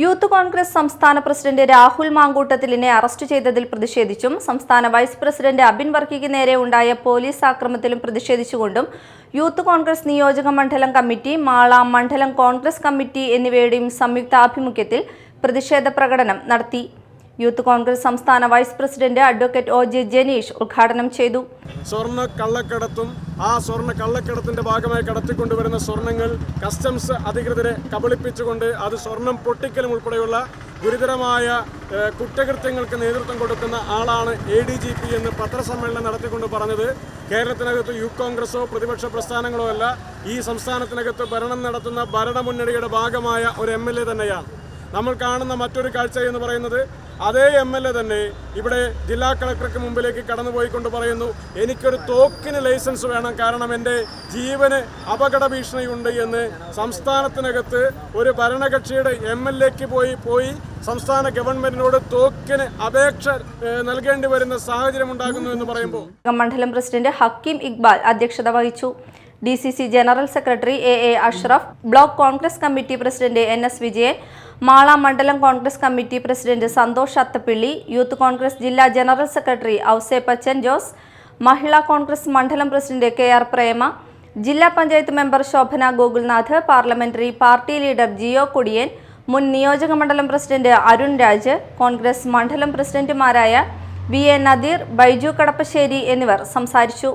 Youth Congress സംസ്ഥാന president Rahul മാങ്കൂട്ടത്തിലിനെ arrest ചെയ്തതിൽ പ്രതിഷേധിച്ചും സംസ്ഥാന വൈസ് പ്രസിഡന്റ് അബിൻ വർക്കിക്ക് നേരെ ഉണ്ടായ പോലീസ് ആക്രമത്തിലും പ്രതിഷേധിച്ചുകൊണ്ടും യൂത്ത് കോൺഗ്രസ് നിയോജക മണ്ഡലം കമ്മിറ്റി മാള മണ്ഡലം കോൺഗ്രസ് കമ്മിറ്റി എന്നിവയുടെയും സംയുക്താഭിമുഖ്യത്തിൽ പ്രതിഷേധ പ്രകടനം നടത്തി. യൂത്ത് കോൺഗ്രസ് സംസ്ഥാന vice president advocate O J Janeesh ഉദ്ഘാടനം ചെയ്തു. സ്വർണ കള്ളക്കടത്തും ആ സ്വർണ കള്ളക്കടത്തിന്റെ ഭാഗമായി കടത്തിക്കൊണ്ടുവരുന്ന സ്വർണങ്ങൾ കസ്റ്റംസ് അധികൃതരെ കബളിപ്പിച്ചുകൊണ്ട് അത് സ്വർണം പൊട്ടിക്കലും ഉൾപ്പെടെയുള്ള ഗുരുതരമായ കുറ്റകൃത്യങ്ങൾക്ക് നേതൃത്വം കൊടുക്കുന്ന ആളാണ് എ ഡി ജി പി എന്ന് പത്രസമ്മേളനം നടത്തിക്കൊണ്ട് പറഞ്ഞത്. കേരളത്തിനകത്ത് യൂത്ത് കോൺഗ്രസോ പ്രതിപക്ഷ പ്രസ്ഥാനങ്ങളോ അല്ല ഈ സംസ്ഥാനത്തിനകത്ത് ഭരണം നടത്തുന്ന ഭരണമുന്നണിയുടെ ഭാഗമായ ഒരു എം തന്നെയാണ്. നമ്മൾ കാണുന്ന മറ്റൊരു കാഴ്ച എന്ന് പറയുന്നത് അതേ എം എൽ എ തന്നെ ഇവിടെ ജില്ലാ കളക്ടർക്ക് മുമ്പിലേക്ക് കടന്നുപോയിക്കൊണ്ട് പറയുന്നു എനിക്കൊരു തോക്കിന് ലൈസൻസ് വേണം കാരണം എന്റെ ജീവന് അപകട ഭീഷണിയുണ്ട് എന്ന് സംസ്ഥാനത്തിനകത്ത് ഒരു ഭരണകക്ഷിയുടെ എം എൽ എക്ക് പോയി പോയി സംസ്ഥാന ഗവൺമെന്റിനോട് തോക്കിന് അപേക്ഷ നൽകേണ്ടി വരുന്ന സാഹചര്യം ഉണ്ടാകുന്നു എന്ന് പറയുമ്പോൾ. മണ്ഡലം പ്രസിഡന്റ് ഹക്കീം ഇക്ബാൽ അധ്യക്ഷത വഹിച്ചു. D C C general secretary A A Ashraf block Congress committee president N S Vijayan Mala മണ്ഡലം Congress committee president Santhosh Athappilly youth Congress ജില്ലാ general secretary Ouseppachan Jose Mahila Congress മണ്ഡലം പ്രസിഡന്റ് കെ ആർ പ്രേമ ജില്ലാ panchayat member Shobhana Gokulnath parliamentary party leader Jio Kudiyan മുൻ നിയോജക മണ്ഡലം president Arun Raj Congress മണ്ഡലം പ്രസിഡന്റുമാരായ V A Nadeer Baiju കടപ്പശ്ശേരി എന്നിവർ സംസാരിച്ചു.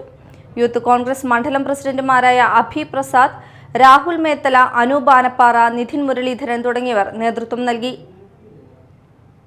യൂത്ത് കോൺഗ്രസ് മണ്ഡലം പ്രസിഡന്റുമാരായ അഭി പ്രസാദ് രാഹുൽ മേത്തല അനൂപ് ആനപ്പാറ നിധിൻ മുരളീധരൻ തുടങ്ങിയവർ നേതൃത്വം നൽകി.